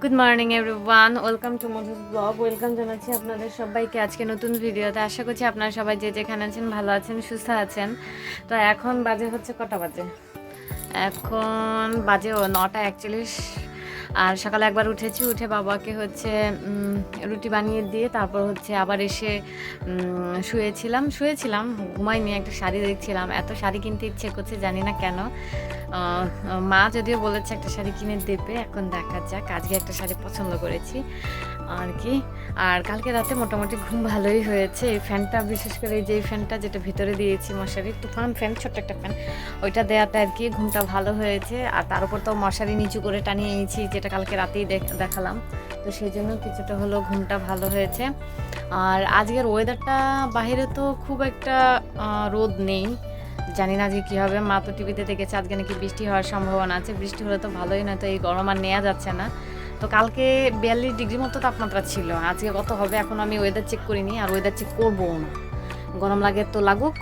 Good morning everyone welcome to Madhu's blog welcome জানাচ্ছি আপনাদের সবাইকে আজকে নতুন ভিডিওতে। আশা করছি আপনারা সবাই যে যেখানে আছেন, ভালো আছেন, সুস্থ আছেন। তো এখন বাজে হচ্ছে কটা বাজে? এখন বাজে নটা একচল্লিশ। আর সকালে একবার উঠেছি, উঠে বাবাকে হচ্ছে রুটি বানিয়ে দিয়ে তারপর হচ্ছে আবার এসে শুয়েছিলাম শুয়েছিলাম ঘুমাই নিয়ে একটা শাড়ি দেখছিলাম। এত শাড়ি কিনতে ইচ্ছে করছে, জানি না কেন। মা যদিও বলেছে একটা শাড়ি কিনে দেবে, এখন দেখা যাক, আজকে একটা শাড়ি পছন্দ করেছি। আর কি? আর কালকে রাতে মোটামুটি ঘুম ভালোই হয়েছে। এই ফ্যানটা, বিশেষ করে এই যে ফ্যানটা যেটা ভিতরে দিয়েছি মশারি, তুফান ফ্যান, ছোট্ট একটা ফ্যান, ওইটা দেওয়াতে আর কি ঘুমটা ভালো হয়েছে। আর তার উপর তো মশারি নিচু করে টানিয়ে নিয়েছি যেটা কালকে রাতেই দেখ- দেখালাম। তো সেই জন্য কিছুটা হলো ঘুমটা ভালো হয়েছে। আর আজকের ওয়েদারটা বাইরে তো খুব একটা রোদ নেই। জানি না যে কী হবে। মা তো টিভিতে দেখেছে, আজকে নাকি বৃষ্টি হওয়ার সম্ভাবনা আছে। বৃষ্টি হলে তো ভালোই নয় তো এই গরম আর নেওয়া যাচ্ছে না। তো কালকে বিয়াল্লিশ ডিগ্রি মতো তাপমাত্রা ছিল। আজকে কত হবে এখন আমি ওয়েদার চেক করিনি আর ওয়েদার চেক করব না। গরম লাগে তো লাগুক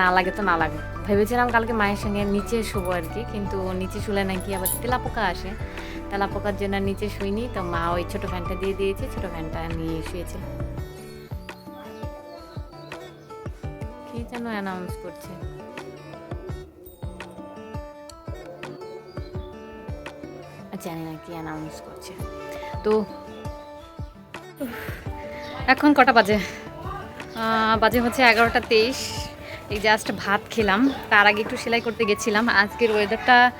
না লাগে তো না লাগে ভেবেছিলাম কালকে মায়ের সঙ্গে নিচে শুবো আর কি, কিন্তু নিচে শুলে নাকি আবার তেলাপোকা আসে। তেলাপোকার জন্য নিচে শুইনি, তো মা ওই ছোটো ফ্যানটা দিয়ে দিয়েছে, ছোটো ফ্যানটা নিয়ে শুয়েছিল কি যেন অ্যানাউন্স করছে? জানি না কি অ্যানাউন্স করছে। তো, এখন কটা বাজে? বাজে হচ্ছে এগারোটা তেইশ। এই জাস্ট ভাত খেলাম। তার আগে একটু সেলাই করতে গেছিলাম। আজকের ওয়েদারটা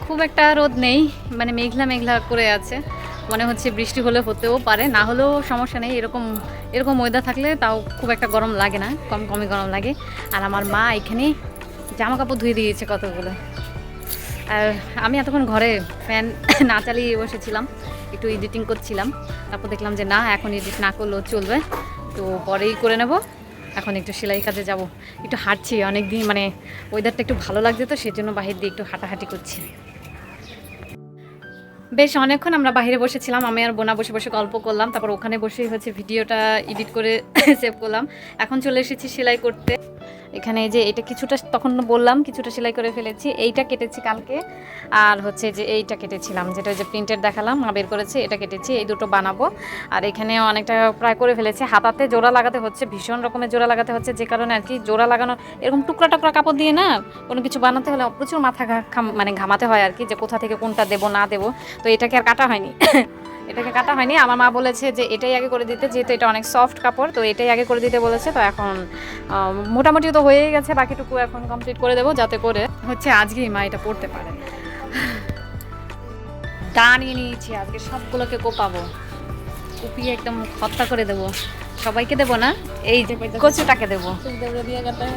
খুব একটা রোদ নেই। মানে মেঘলা মেঘলা করে আছে। মনে হচ্ছে বৃষ্টি হলে হতেও পারে। না হলেও সমস্যা নেই। এরকম এরকম ওয়েদার থাকলে তাও খুব একটা গরম লাগে না। কম, কমই গরম লাগে। আর আমার মা এখানে জামা কাপড় ধুয়ে দিয়েছে কতগুলো। আর আমি এতক্ষণ ঘরে ফ্যান না চালিয়ে বসেছিলাম, একটু এডিটিং করছিলাম। তারপর দেখলাম যে না, এখন এডিট না করলেও চলবে। তো পরেই করে নেব। এখন একটু সেলাই কাজে যাব। একটু হাঁটছি অনেক দিন মানে ওয়েদারটা একটু ভালো লাগছে তো, সেজন্য বাহির দিয়ে একটু হাঁটাহাঁটি করছি। বেশ, অনেকক্ষণ আমরা বাইরে বসেছিলাম। আমি আর বোনা বসে বসে গল্প করলাম। তারপর ওখানে বসেই হচ্ছে ভিডিওটা এডিট করে সেভ করলাম। এখন চলে এসেছি সেলাই করতে। এখানে যে এটা কিছুটা তখন বললাম কিছুটা সেলাই করে ফেলেছি, এইটা কেটেছি কালকে। আর হচ্ছে যে এইটা কেটেছিলাম, যেটা যে প্রিন্টের দেখালাম, মা বের করেছে, এটা কেটেছি, এই দুটো বানাবো। আর এখানে অনেকটা প্রায় করে ফেলেছি, হাতাতে জোড়া লাগাতে হচ্ছে, ভীষণ রকমের জোড়া লাগাতে হচ্ছে, যে কারণে আর কি জোড়া লাগানো, এরকম টুকরা টুকরা কাপড় দিয়ে না, কোনো কিছু বানাতে হলে প্রচুর মাথা মানে ঘামাতে হয় আর কি, যে কোথা থেকে কোনটা দেবো, না দেবো। তো এটাকে আর কাটা হয়নি। এটাকে কাটা হয়নি আমার মা বলেছে যে এটাই আগে করে দিতে যেহেতু এটা অনেক সফট কাপড় তো এটাই আগে করে দিতে বলেছে তো এখন মোটামুটি তো হয়েই গেছে বাকিটুকু এখন কমপ্লিট করে দেবো যাতে করে হচ্ছে আজকেই মা এটা পড়তে পারে দাঁড়িয়ে নিয়েছি আজকে সবগুলোকে কোপাবো কুপিয়ে একদম হত্যা করে দেবো সবাইকে দেবো না এই যে কচুটাকে দেবো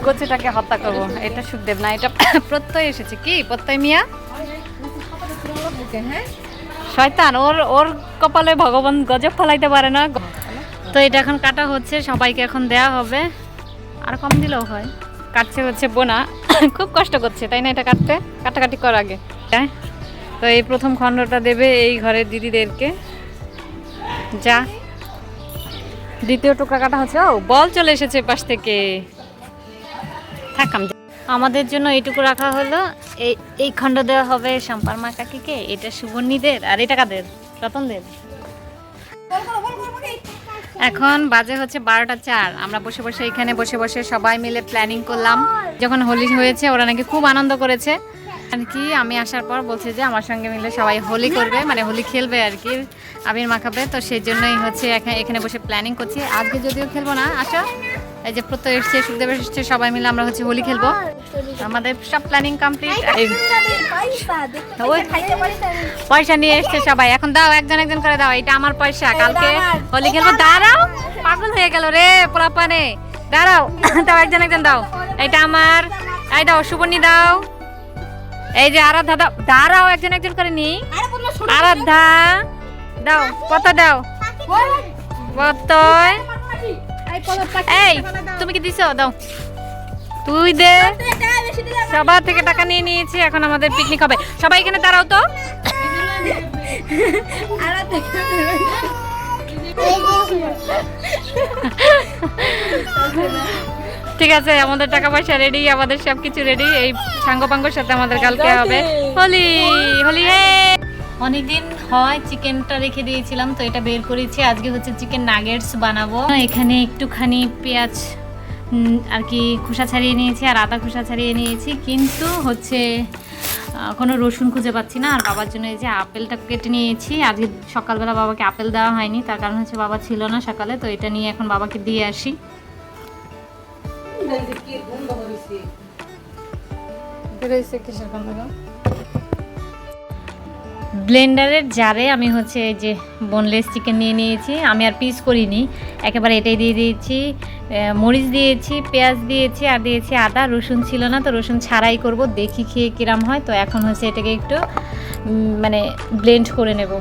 কচুটাকে হত্যা করব এটা সুখদেব না এটা প্রত্যয় এসেছে কি প্রত্যয় মিয়া শয়তান, ওর ওর কপালে ভগবান গজব ফলাইতে পারে না। তো এটা এখন কাটা হচ্ছে, সবাইকে এখন দেয়া হবে। আর কম দিলেও হয়। কাটছে হচ্ছে বোনা। খুব কষ্ট করছে, তাই না এটা কাটতে? কাটাকাটি কর আগে। হ্যাঁ? তো এই প্রথম খণ্ডটা দেবে এই ঘরের দিদিদেরকে। যা। দ্বিতীয় টুকরা কাটা হচ্ছে। ও, বল চলে এসেছে পাশ থেকে। থাকাম আমাদের জন্য এইটুকু রাখা হলো। এই এই খণ্ড দেওয়া হবে সম্পার মা কাকিকে, এটা সুবর্ণীদের আর এটা কাদের? রতনদের। এখন বাজে হচ্ছে বারোটা চার। আমরা বসে বসে এখানে বসে বসে সবাই মিলে প্ল্যানিং করলাম। যখন হোলি হয়েছে, ওরা নাকি খুব আনন্দ করেছে। আর কি, আমি আসার পর বলছে যে আমার সঙ্গে মিলে সবাই হোলি করবে মানে হোলি খেলবে আর কি আবির মাখাবে তো সেই জন্যই হচ্ছে এখানে বসে প্ল্যানিং করছি। আজকে যদিও খেলব না আসো এই যে প্রত্যয় এসছে সুখদেব এসছে সবাই মিলে আমরা হচ্ছে হোলি খেলব। আমাদের সব প্ল্যানিং কমপ্লিট পয়সা নিয়ে এসছে সবাই। এখন দাও একজন একজন করে দাও এটা আমার পয়সা। কালকে হোলি খেলব। দাঁড়াও পাগল হয়ে গেল রে পোলাপানে। দাঁড়াও দাও একজন একজন দাও। এটা আমার। এই দাও সুবর্ণী দাও। এই যে আরাধ্যা দাও। দাঁড়াও একজন একজন করে নি আরাধ্যা দাও কত দাও? কতয় এই তুমি কি দিছো? দাও। তুই দে। সবার থেকে টাকা নিয়ে নিয়েছি এখন আমাদের পিকনিক হবে। সবাই এখানে দাঁড়াও তো। ঠিক আছে আমাদের টাকা পয়সা রেডি আমাদের সবকিছু রেডি এই সাঙ্গপাঙ্গর সাথে আমাদের কালকে হবে। হোলি হোলি অনেকদিন হয় চিকেনটা রেখে দিয়েছিলাম, তো এটা বের করেছি। আজকে হচ্ছে চিকেন নাগেটস বানাবো। এখানে একটুখানি পেঁয়াজ আর কি খোসা ছাড়িয়ে নিয়েছি আর আদা খোসা ছাড়িয়ে নিয়েছি। কিন্তু হচ্ছে কোনো রসুন খুঁজে পাচ্ছি না। আর বাবার জন্য এই যে আপেলটা কেটে নিয়েছি। আজকে সকালবেলা বাবাকে আপেল দেওয়া হয়নি, তার কারণ হচ্ছে বাবা ছিল না সকালে, তো এটা নিয়ে এখন বাবাকে দিয়ে আসি। ব্লেন্ডারের জারে আমি হচ্ছে যে বোনলেস চিকেন নিয়ে নিয়েছি। আমি আর পিস করিনি। একেবারে এটাই দিয়ে দিয়েছি। মরিচ দিয়েছি, পেঁয়াজ দিয়েছি, আর দিয়েছি আদা। রসুন ছিল না তো রসুন ছাড়াই করব, দেখি খেয়ে কিরাম হয়। তো এখন হচ্ছে এটাকে একটু মানে ব্লেন্ড করে নেব।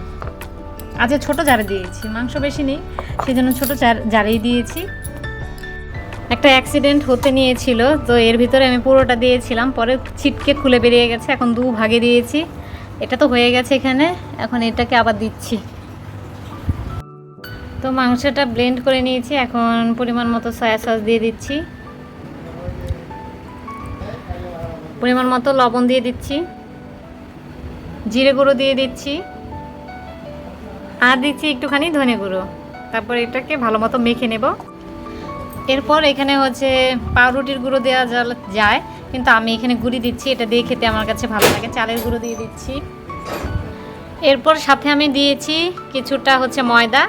আজকে ছোট জারে দিয়েছি। মাংস বেশি নেই সেই জন্য ছোটো জারেই দিয়েছি। একটা অ্যাক্সিডেন্ট হতে নিয়েছিল, তো এর ভিতরে আমি পুরোটা দিয়েছিলাম। পরে ছিটকে খুলে বেরিয়ে গেছে। এখন দু ভাগে দিয়েছি। এটা তো হয়ে গেছে এখানে, এখন এটাকে আবার দিচ্ছি। তো মাংসটা ব্লেন্ড করে নিয়েছি, এখন পরিমাণ মতো সয়া সস দিয়ে দিচ্ছি। পরিমাণ মতো লবণ দিয়ে দিচ্ছি। জিরে গুঁড়ো দিয়ে দিচ্ছি। আর দিচ্ছি একটুখানি ধনে গুঁড়ো। তারপর এটাকে ভালো মতো মেখে নেব। এরপর এখানে হচ্ছে পাউরুটির গুঁড়ো দেওয়া যায়। কিন্তু আমি এখানে গুঁড়ি দিচ্ছি, এটা দিয়ে খেতে আমার কাছে ভালো লাগে। চালের গুঁড়ো দিয়ে দিচ্ছি। এরপর সাথে আমি দিয়েছি কিছুটা হচ্ছে ময়দা।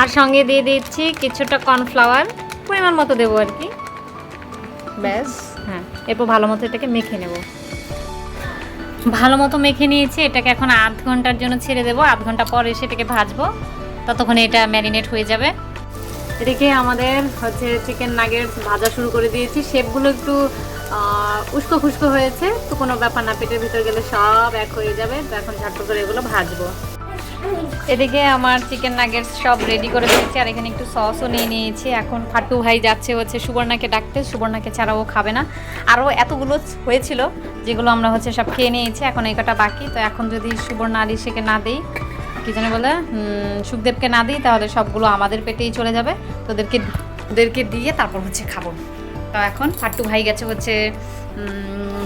আর সঙ্গে দিয়ে দিচ্ছি কিছুটা কর্নফ্লাওয়ার। পরিমাণ মতো দেবো আর কি। ব্যাস। হ্যাঁ এরপর ভালো মতো এটাকে মেখে নেব। ভালো মতো মেখে নিয়েছি, এটাকে এখন আধ ঘণ্টার জন্য ছেড়ে দেবো। আধ ঘণ্টা পর এসে এটাকে ভাজবো। ততক্ষণে এটা ম্যারিনেট হয়ে যাবে। এদিকে আমাদের হচ্ছে চিকেন নাগেটস ভাজা শুরু করে দিয়েছি। শেপগুলো একটু উস্কো খুস্কো হয়েছে, তো কোনো ব্যাপার না, পেটের ভিতর গেলে সব এক হয়ে যাবে, তো এখন ঝটপট করে এগুলো ভাজবো। এদিকে আমার চিকেন নাগেটস সব রেডি করে দিয়েছি, আর এখানে একটু সসও নিয়ে নিয়েছি। এখন ফাটু ভাই যাচ্ছে হচ্ছে সুবর্ণাকে ডাকতে, সুবর্ণাকে ছাড়াও খাবে না। আরও এতগুলো হয়েছিল, যেগুলো আমরা হচ্ছে সব খেয়ে নিয়েছি, এখন এই কটা বাকি। তো এখন যদি সুবর্ণা আর ইসেকে না দিই কি জানি বলে সুখদেবকে না দিই, তাহলে সবগুলো আমাদের পেটেই চলে যাবে। তো ওদেরকে দিয়ে তারপর হচ্ছে খাব। তো এখন ফাট্টু ভাই গেছে হচ্ছে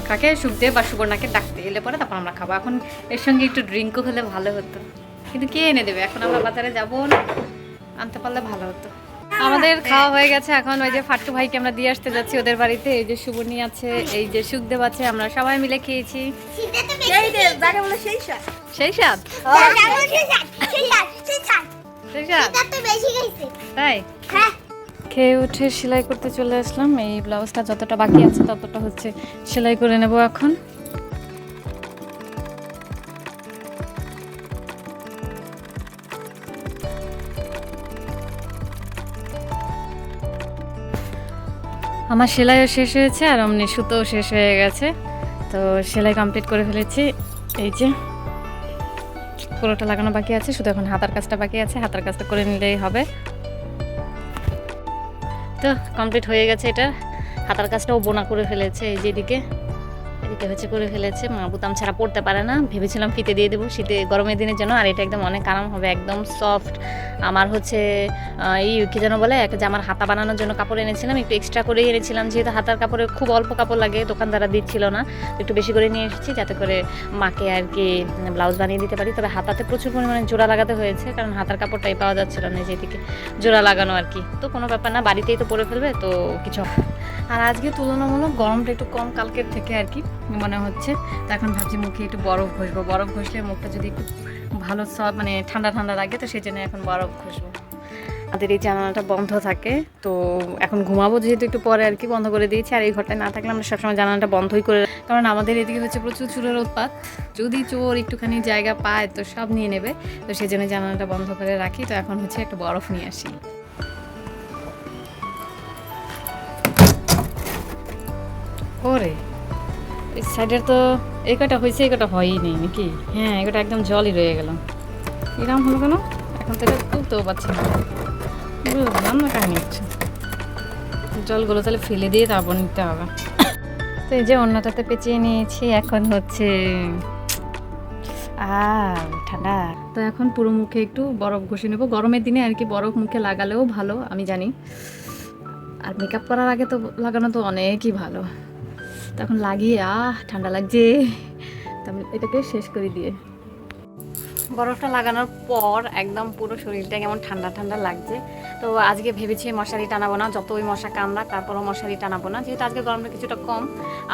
কাকে? সুখদেব বা সুবর্ণাকে ডাকতে এলে পরে তারপর আমরা খাব। এখন এর সঙ্গে একটু ড্রিঙ্কও খেলে ভালো হতো। কিন্তু কে এনে দেবে? এখন আমরা বাজারে যাব না। আনতে পারলে ভালো হতো। আমাদের খাওয়া হয়ে গেছে। এখন ওই যে ফাট্টু ভাইকে আমরা দিয়ে আসতে যাচ্ছি ওদের বাড়িতে। এই যে সুবর্ণী আছে এই যে সুখদেব আছে আমরা সবাই মিলে খেয়েছি। সেই সাত। তাই? হ্যাঁ। খেয়ে উঠে সেলাই করতে চলে আসলাম। এই ব্লাউজটা যতটা বাকি আছে ততটা হচ্ছে সেলাই করে নেব এখন। আমার সেলাইও শেষ হয়েছে আর অমনি সুতোও শেষ হয়ে গেছে। তো সেলাই কমপ্লিট করে ফেলেছি। এই যে পুরোটা লাগানো বাকি আছে, শুধু এখন হাতার কাজটা বাকি আছে, হাতার কাজটা করে নিলেই হবে। তো কমপ্লিট হয়ে গেছে এটা। হাতার কাজটাও বোনা করে ফেলেছে এই যেদিকে এদিকে হচ্ছে করে ফেলেছে। মা বুতাম ছাড়া পড়তে পারে না। ভেবেছিলাম ফিতে দিয়ে দেবো। শীতে গরমের দিনের জন্য আর এটা একদম অনেক আরাম হবে। একদম সফট আমার হচ্ছে এই কি যেন বলে, একটা আমার হাতা বানানোর জন্য কাপড় এনেছিলাম। একটু এক্সট্রা করেই এনেছিলাম। যেহেতু হাতার কাপড়ে খুব অল্প কাপড় লাগে, দোকানদাররা দিচ্ছিল না। একটু বেশি করে নিয়ে এসেছি যাতে করে মাকে আর কি ব্লাউজ বানিয়ে দিতে পারি। তবে হাতাতে প্রচুর পরিমাণে জোড়া লাগাতে হয়েছে। কারণ হাতার কাপড়টাই পাওয়া যাচ্ছিল না যেদিকে জোড়া লাগানো আর কি। তো কোনো ব্যাপার না, বাড়িতেই তো পরে ফেলবে। তো কিছু। আর আজকে তুলনামূলক গরমটা একটু কম কালকের থেকে আর কি। মনে হচ্ছে। তো এখন ভাবছি মুখে একটু বরফ ঘষবো। বরফ ঘষলে মুখটা যদি একটু ভালো সব মানে ঠান্ডা ঠান্ডা লাগে, তো সেই জন্য এখন বরফ ঘষবো। আমাদের এই জানালাটা বন্ধ থাকে, তো এখন ঘুমাবো যেহেতু একটু পরে আর কি বন্ধ করে দিয়েছি। আর এই ঘরটায় না থাকলে আমরা সবসময় জানালাটা বন্ধই করে কারণ আমাদের এদিকে হচ্ছে প্রচুর চুরের উৎপাত। যদি চোর একটুখানি জায়গা পায়, তো সব নিয়ে নেবে। তো সেই জন্য জানালাটা বন্ধ করে রাখি। তো এখন হচ্ছে একটু বরফ নিয়ে আসি। ওরে। এই সাইডের তো এই কটা হয়েছে, এই কটা হয়ই নেই নাকি? হ্যাঁ এই কটা একদম জলই রয়ে গেল। এরকম হলো কেন? এখন তো এটা তুলতেও পারছি না। বুঝলাম না কাহিনি হচ্ছে। জলগুলো তাহলে ফেলে দিয়ে তারপর নিতে হবে। তো এই যে অন্যটাতে পেঁচিয়ে নিয়েছি, এখন হচ্ছে ঠান্ডা। তো এখন পুরো মুখে একটু বরফ ঘষে নেব। গরমের দিনে আর কি বরফ মুখে লাগালেও ভালো, আমি জানি। আর মেকআপ করার আগে তো লাগানো তো অনেকই ভালো। তখন লাগিয়ে, আহ, ঠান্ডা লাগছে। এটাকে শেষ করে দিয়ে। বরফটা লাগানোর পর একদম পুরো শরীরটা কেমন ঠান্ডা ঠান্ডা লাগছে। তো আজকে ভেবেছি মশারি টানাবো না যত ওই মশা কামড়া তারপরও মশারি টানাবো না। যেহেতু আজকে গরমটা কিছুটা কম,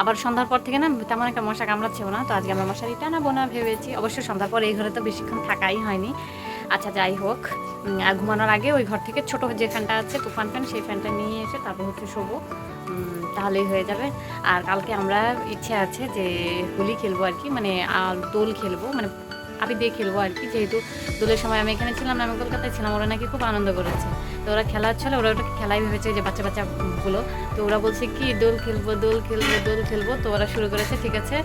আবার সন্ধ্যার পর থেকে না তেমন একটা মশা কামড়াচ্ছেও না, তো আজকে আমরা মশারি টানাবো না ভেবেছি। অবশ্য সন্ধ্যার পর এই ঘরে তো বেশিক্ষণ থাকাই হয়নি। আচ্ছা যাই হোক আর ঘুমানোর আগে ওই ঘর থেকে ছোট যে ফ্যানটা আছে, তুফান ফ্যান, সেই ফ্যানটা নিয়ে এসে তারপর হচ্ছে শোবো। তাহলেই হয়ে যাবে। আর কালকে আমরা ইচ্ছে আছে যে হোলি খেলব আর কি মানে দোল খেলব মানে আবি দিয়ে খেলব আর কি, যেহেতু দোলের সময় আমি এখানে ছিলাম না, আমি কলকাতায় ছিলাম, ওরা নাকি খুব আনন্দ করেছে। তো ওরা খেলা হচ্ছিল, ওরা ওটা খেলাই ভেবেছে যে বাচ্চা বাচ্চাগুলো তো ওরা বলছে কি, দোল খেলব দোল খেলব দোল খেলব, তো ওরা শুরু করেছে, ঠিক আছে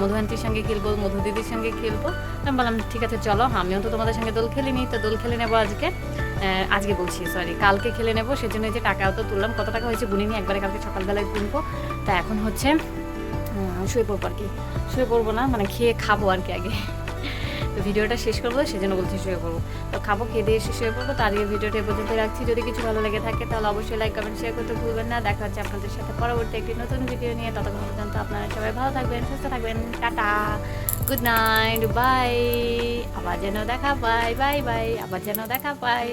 মধু সঙ্গে খেলব, মধু দিদির সঙ্গে খেলব। আমি বললাম, ঠিক আছে, চলো, আমিও তো তোমাদের সঙ্গে দোল খেলিনি, তো দোল খেলে নেব আজকে। আজকে বলছি সরি কালকে খেলে নেব, সেজন্য যে টাকাও তো তুললাম, কত টাকা হয়েছে গুনিনি একবারে কালকে সকালবেলায় গুনবো তা এখন হচ্ছে শুয়ে পড়ব আর কি। শুয়ে পড়ব না মানে খেয়ে খাব আর কি আগে। তো ভিডিওটা শেষ করব, সেজন্য বলছি শুয়ে পড়ব। তো খাব, খেয়ে দিয়ে এসে শুয়ে পড়ব, তার আগে ভিডিওটা এ পর্যন্ত রাখছি। যদি কিছু ভালো লেগে থাকে, তাহলে অবশ্যই লাইক কমেন্ট শেয়ার করতে ভুলবেন না। দেখা হচ্ছে আপনাদের সাথে পরবর্তী একটি নতুন ভিডিও নিয়ে। ততক্ষণ পর্যন্ত আপনারা সবাই ভালো থাকবেন, সুস্থ থাকবেন। টাটা! গুড নাইট বাই আবার যেন দেখা পাই বাই বাই আবার যেন দেখা পাই